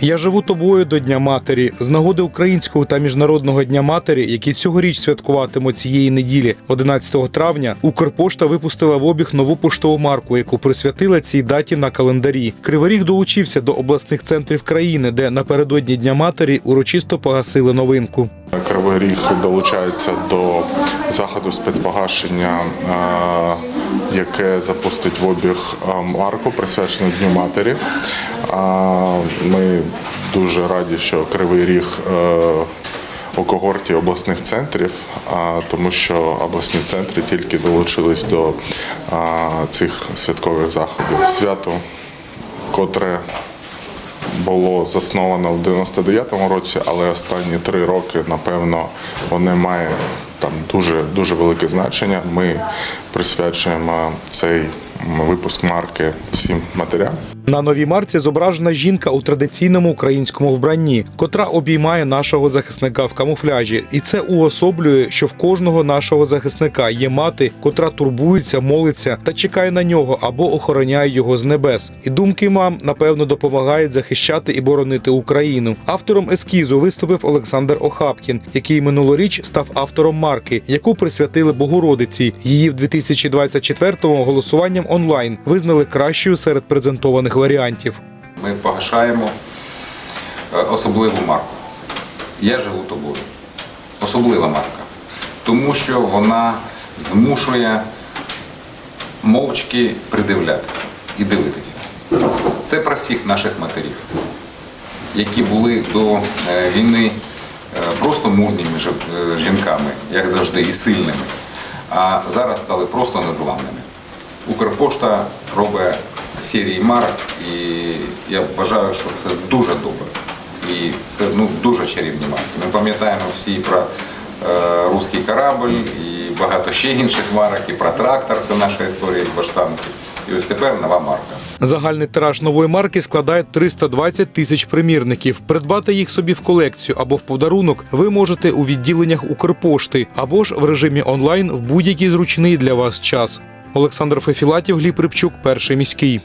Я живу тобою до Дня матері з нагоди українського та міжнародного дня матері, які цьогоріч святкуватимуть цієї неділі, 11 травня. Укрпошта випустила в обіг нову поштову марку, яку присвятила цій даті на календарі. Кривий Ріг долучився до обласних центрів країни, де напередодні Дня матері урочисто погасили новинку. Кривий Ріг долучається до заходу спецпогашення, е, яке запустить в обіг марку, присвячену Дню матері. Ми дуже раді, що Кривий Ріг е, у когорті обласних центрів, тому що обласні центри тільки долучились до цих святкових заходів. Свято, котре було засновано в 99-му році, але останні три роки, напевно, воно має там дуже дуже велике значення. Ми присвячуємо цей випуск марки всім матерям. На новій марці зображена жінка у традиційному українському вбранні, котра обіймає нашого захисника в камуфляжі, і це уособлює, що в кожного нашого захисника є мати, котра турбується, молиться та чекає на нього або охороняє його з небес. І думки мам напевно допомагають захищати і боронити Україну. Автором ескізу виступив Олександр Охапкін, який минулоріч став автором марки, яку присвятили Богородиці. Її в 2024-му голосуванням онлайн визнали кращою серед презентованих варіантів. Ми погашаємо е, особливу марку. Я живу тобою. Особлива марка. Тому що вона змушує мовчки придивлятися і дивитися. Це про всіх наших матерів, які були до е, війни е, просто мужніми жінками, як завжди, і сильними, а зараз стали просто незламними. Укрпошта робить серії марок, і я вважаю, що це дуже добре. І це ну, дуже чарівні марки. Ми пам'ятаємо всі про е, руський корабль і багато ще інших марок, і про трактор, це наша історія з баштанки. І ось тепер нова марка. Загальний тираж нової марки складає 320 тисяч примірників. Придбати їх собі в колекцію або в подарунок ви можете у відділеннях Укрпошти або ж в режимі онлайн в будь-який зручний для вас час. Олександр Фефілатів, Гліб Рибчук, перший міський.